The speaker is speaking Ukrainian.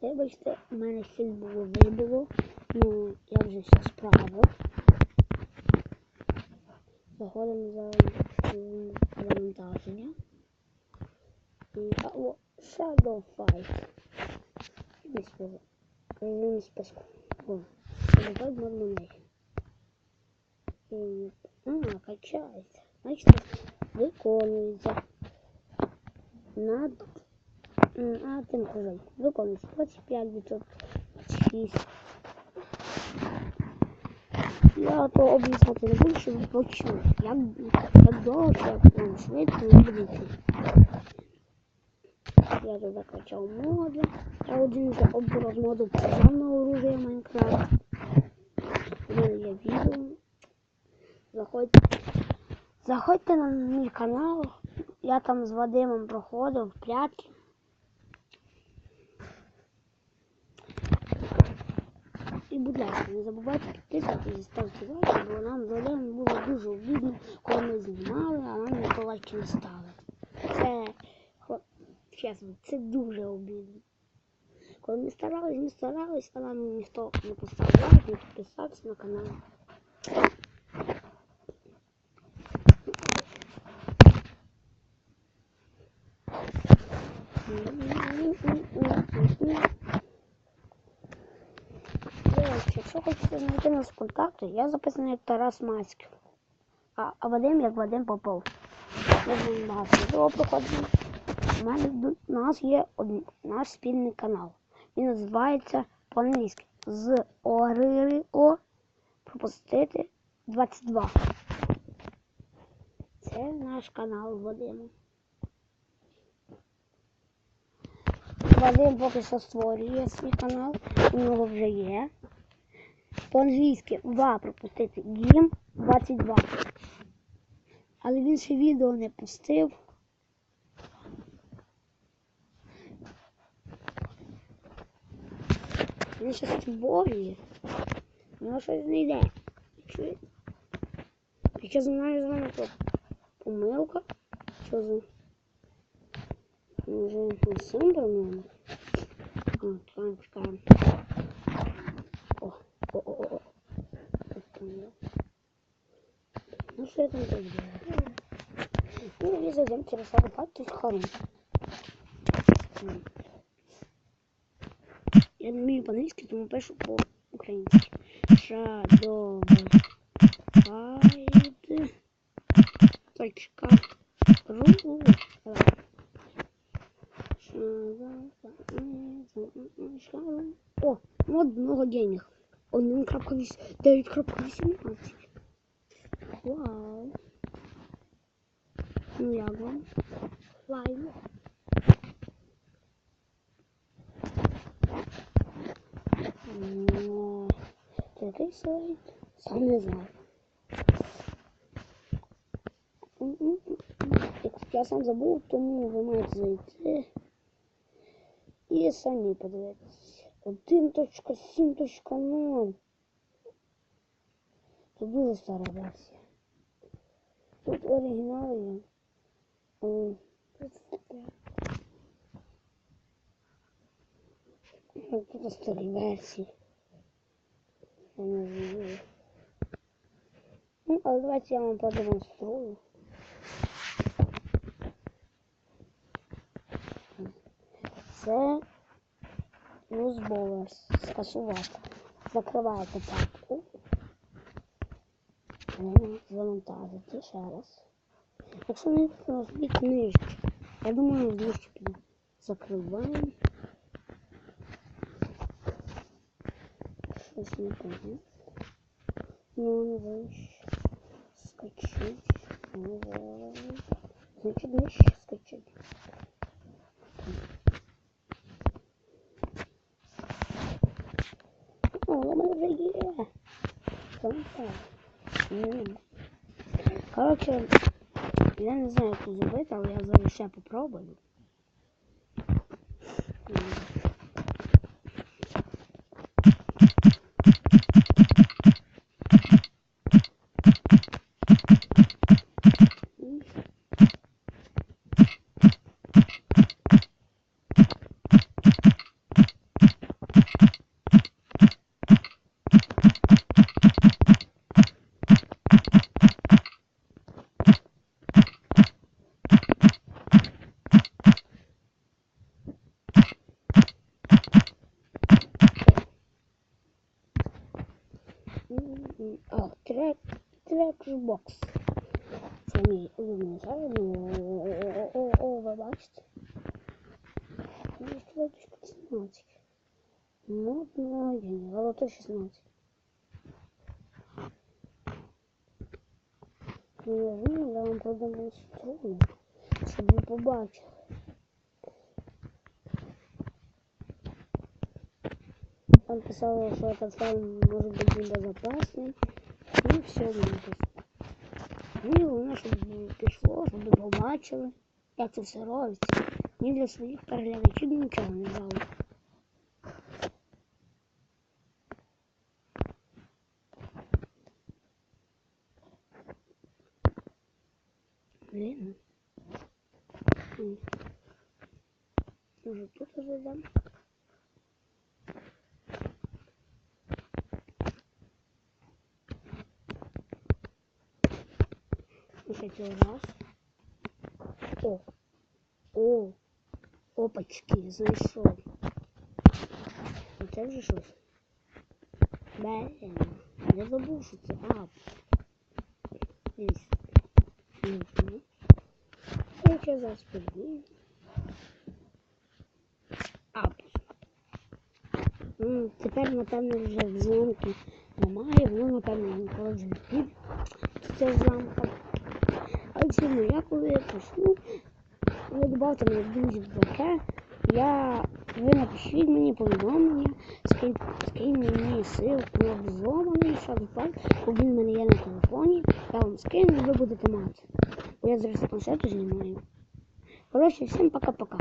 Вибачте, у мене було вибило. Ну, я вже все справив. Заходимо за завантаження. І, о, Shadow Fight. Не співаю. Режим списку. О, Shadow Fight можна. А, качається. Значить, виконується. Над А тим хуже. Виконується 25%. 6. Я то об'ясняти не буду, щоб ви почули. Як, як довго, швидко ви будете. Я тут закачав моди. Я один за обзор моду програмного оружия Майнкрафт. У мене є відео. Заходьте. Заходьте на мій канал. Я там з Вадимом проходив прятки. І, будь ласка, не забувайте підписати і ставити лайки, бо нам з було дуже обідно, коли ми знімали, а нам ніхто лайки не ставив. Це, чесно, це дуже обідно. Коли ми старались, ми старались, а нам ніхто не поставив лайк, не підписався на канал. Якщо хочете знайти нас в контакти, я записаний як Тарас Мацьків. А, а Вадим як Вадим Попов. Ми проходимо. У мене у нас є один, наш спільний канал. Він називається по-англійськи з Ориріо пропустити 22. Це наш канал Вадима. Вадим поки що створює свій канал, у нього вже є. По-англійськи два пропустити Гім 22. Але він ще відео не пустив. Він ще створює. У нього щось не йде. Якщо зі мною з вами то помилка, що за Може не сам промовник? А, там чекаємо. О, о, о, о, о. Ну що я там так делаю? Ну, я зайдем через хором. Я не вмію по-англійськи, тому пишу по-українськи. Shadow Fight. Точка. Ру. 1.9.18. Вау. Ну як вам? Лайно. Це який сайт? Сам не знаю. Я сам забув, тому ви маєте зайти. І самі подивитися. 1.7.0. Це дуже стара версія. Тут оригінал є. Тут старі версії. Я не знаю. Ну, але давайте я вам продемонструю. Це Newsbowers. Скасувати. Закриваєте папку. Можна завантажити ще раз. Якщо не розбіть нижче. Я думаю, піде. Закриваємо. Щось не понятно. Ну, не вище. Скачить. Ну, Значить, нижче скачить. О, мене вже є. Там Коротше, я не знаю, як це зробити, але я зараз ще попробую. Трек, трекшбокс. Це мій улюблений сервер. Ну, о, о, о, ви бачите? Ну, строчка 17. Ну, ну, ні, але то 16. Ну, ну, я вам продемонструю, щоб ви побачили. Там писало, що этот файл може бути небезопасний. І все написано. Ну і головне, щоб пішло, щоб ви побачили, як це все робиться. Ні для своїх переглядачів нічого не брало. Блін. М. Може тут зайдемо? Слушайте, раз. О. О. Опачки, знайшов. Оце вже щось. Блін. Я забув, що це ап. Десь. Угу. Я ще зараз подивлюсь. Ап. М, Тепер, напевно, вже взломки немає, воно, напевно, ніколи вже не піде. Це зламка. Чому я коли пишу, ви добавте мене в друзі в ВК, я, ви напишіть мені повідомлення, скинь, мені силку на взломаний шарфак, бо він в мене є на телефоні, я вам скину ви будете мати. Бо я зараз планшету знімаю. Коротше, всім пока-пока.